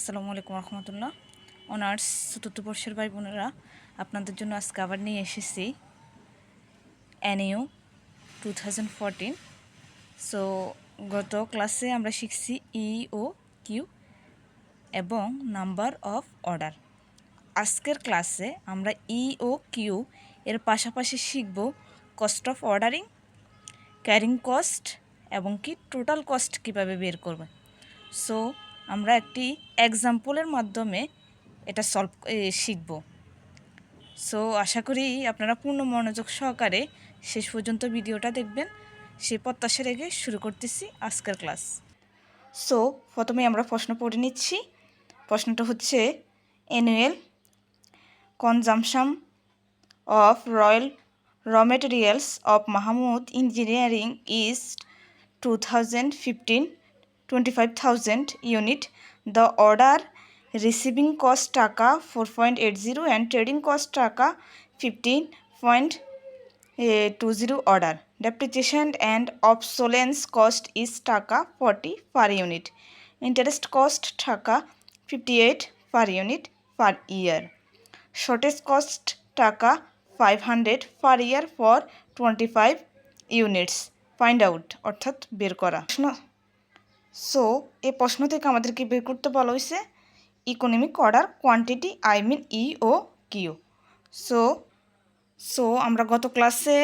আসসালামু আলাইকুম রহমতুল্লাহ। অনার্স চতুর্থ বর্ষের ভাই বোনেরা, আপনাদের জন্য আজকে আবার নিয়ে এসেছি NU two thousand fourteen. So গত ক্লাসে আমরা শিখছি ই ও কিউ এবং নাম্বার অফ অর্ডার। আজকের ক্লাসে আমরা ই ও কিউ এর পাশাপাশি শিখব cost of ordering, carrying cost এবং কি টোটাল কস্ট কীভাবে বের করবে। সো আমরা একটি এক্সাম্পলের মাধ্যমে এটা সলভ শিখব। সো আশা করি আপনারা পূর্ণ মনোযোগ সহকারে শেষ পর্যন্ত ভিডিওটা দেখবেন। সেই প্রত্যাশা রেখে শুরু করতেছি আজকের ক্লাস সো প্রথমে আমরা প্রশ্ন পড়ে নিচ্ছি। প্রশ্নটা হচ্ছে annual consumption of royal raw materials of Mahmud engineering east two thousand fifteen 25,000 unit. The order receiving cost taka 4.80 and trading cost taka 15.20 order. Depreciation and obsolescence cost is taka 40 per unit. Interest cost taka 58 per unit per year. Shortage cost taka 500 per year for 25 units. Find out অর্থাৎ বের করা so এই প্রশ্ন থেকে আমাদেরকে বের করতে বলা হয়েছে economic order quantity I mean E O Q so so আমরা গত ক্লাসে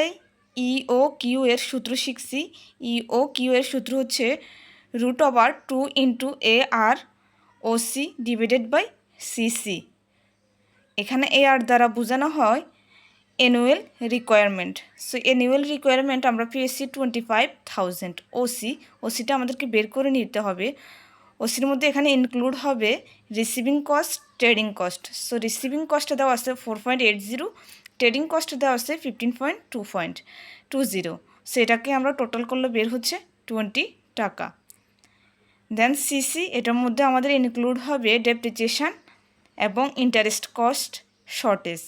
ই ও কিউ এর সূত্র শিখছি। ই ও কিউ এর সূত্র হচ্ছে root over two into A R O C divided by C C এখানে এ আর দ্বারা বোঝানো হয় annual requirement so annual requirement আমরা পেয়েছি টোয়েন্টি ফাইভ থাউজেন্ড ওসি ওসিটা আমাদেরকে বের করে নিতে হবে। ওসির মধ্যে এখানে ইনক্লুড হবে receiving cost trading cost so receiving cost দেওয়া আছে four point eight zero trading cost দেওয়া আছে fifteen point two point two zero সেটাকে আমরা টোটাল করলে বের হচ্ছে টোয়েন্টি টাকা। দেন সিসি এটার মধ্যে আমাদের ইনক্লুড হবে ডেপ্রিচিয়েশান এবং interest cost shortage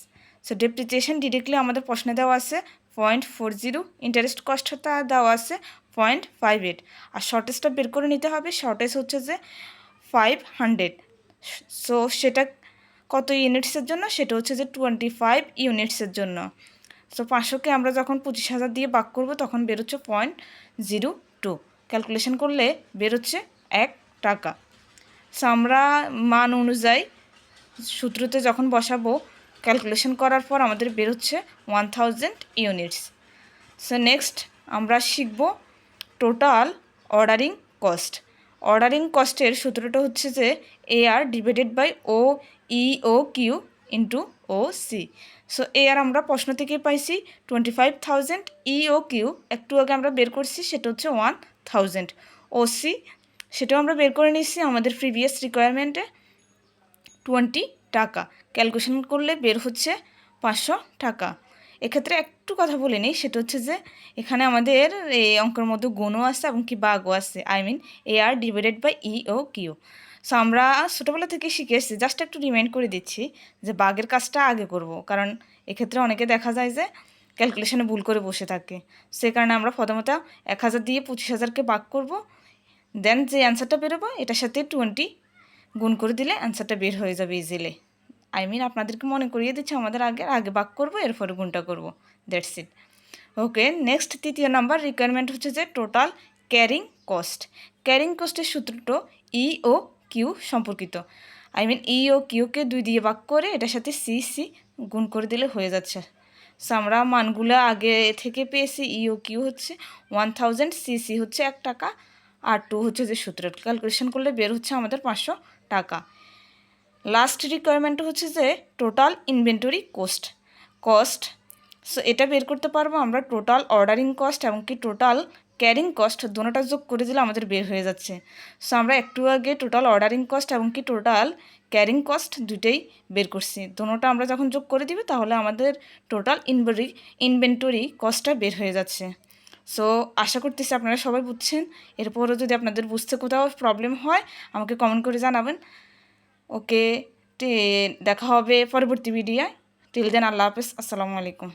so depreciation directly আমাদের প্রশ্নে দেওয়া আছে পয়েন্ট ফোর জিরো ইন্টারেস্ট কস্টটা দেওয়া আছে পয়েন্ট ফাইভ এইট আর শর্টেজটা বের করে নিতে হবে শর্টেজ হচ্ছে যে ফাইভ হান্ড্রেড সো সেটা কত ইউনিটসের জন্য? সেটা হচ্ছে যে টোয়েন্টি ফাইভ ইউনিটসের জন্য। সো পাঁচশোকে আমরা যখন পঁচিশ হাজার দিয়ে বাক করব, তখন বেরোচ্ছে পয়েন্ট জিরো টু ক্যালকুলেশন করলে বেরোচ্ছে এক টাকা। সো আমরা মান অনুযায়ী সূত্রতে যখন বসাবো ক্যালকুলেশন করার পর আমাদের বেরোচ্ছে one thousand units so next আমরা শিখব টোটাল অর্ডারিং কস্ট অর্ডারিং কস্টের সূত্রটা হচ্ছে যে A R divided by O E O Q into O C so A R আমরা প্রশ্ন থেকে পাইছি twenty five thousand E O Q একটু আগে আমরা বের করছি, সেটা হচ্ছে ওয়ান থাউজেন্ড ও সি সেটাও আমরা বের করে নিচ্ছি আমাদের প্রিভিয়াস রিকোয়ারমেন্টে টোয়েন্টি টাকা। ক্যালকুলেশন করলে বের হচ্ছে পাঁচশো টাকা। এক্ষেত্রে একটু কথা বলে নিই, সেটা হচ্ছে যে এখানে আমাদের এই অঙ্কের মধ্যে গুণও আছে এবং কি বাঘও আছে। I mean A R divided by E O Q so আমরা ছোটোবেলা থেকে শিখে এসেছি জাস্ট একটু রিমাইন্ড করে দিচ্ছি যে বাঘের কাজটা আগে করব। কারণ এক্ষেত্রে অনেকে দেখা যায় যে ক্যালকুলেশনে ভুল করে বসে থাকে। সে কারণে আমরা প্রথমত এক হাজার দিয়ে পঁচিশ হাজারকে বাঘ করব দেন যে অ্যান্সারটা বেরোবো, এটার সাথে টোয়েন্টি গুণ করে দিলে অ্যান্সারটা বের হয়ে যাবে ইজিলি আই মিন আপনাদেরকে মনে করিয়ে দিচ্ছে, আমাদের আগে আগে বাক করব, এরপরে গুণটা করব। দ্যাটস ইট ওকে নেক্সট তৃতীয় নাম্বার রিকোয়ারমেন্ট হচ্ছে যে টোটাল ক্যারিং কস্ট ক্যারিং কস্টের সূত্রটা ই ও কিউ সম্পর্কিত। আই মিন ই ও কিউকে দুই দিয়ে বাক করে, এটার সাথে সি সি গুণ করে দিলে হয়ে যাচ্ছে। সো আমরা মানগুলো আগে থেকে পেয়েছি ই ও কিউ হচ্ছে ওয়ান থাউজেন্ড সি সি হচ্ছে এক টাকা। আর টু হচ্ছে যে সূত্র ক্যালকুলেশন করলে বের হচ্ছে আমাদের পাঁচশো টাকা। লাস্ট রিকোয়ারমেন্ট হচ্ছে যে total inventory cost cost so এটা বের করতে পারব আমরা টোটাল অর্ডারিং কস্ট এবং কি টোটাল ক্যারিং কস্ট দুটোটা যোগ করে দিলে আমাদের বের হয়ে যাচ্ছে। সো আমরা একটু আগে টোটাল অর্ডারিং কস্ট এবং কি টোটাল ক্যারিং কস্ট দুটোই বের করছি। দুটোটা আমরা যখন যোগ করে দিবে তাহলে আমাদের টোটাল ইনভেরি ইনভেন্টরি কস্টটা বের হয়ে যাচ্ছে। সো আশা করতেছি আপনারা সবাই বুঝছেন। এরপরও যদি আপনাদের বুঝতে কোথাও প্রবলেম হয়, আমাকে কমেন্ট করে জানাবেন। ওকে দেখা হবে পরবর্তী ভিডিওয় টিল দেন আল্লাহ হাফেজ। আসসালামু আলাইকুম।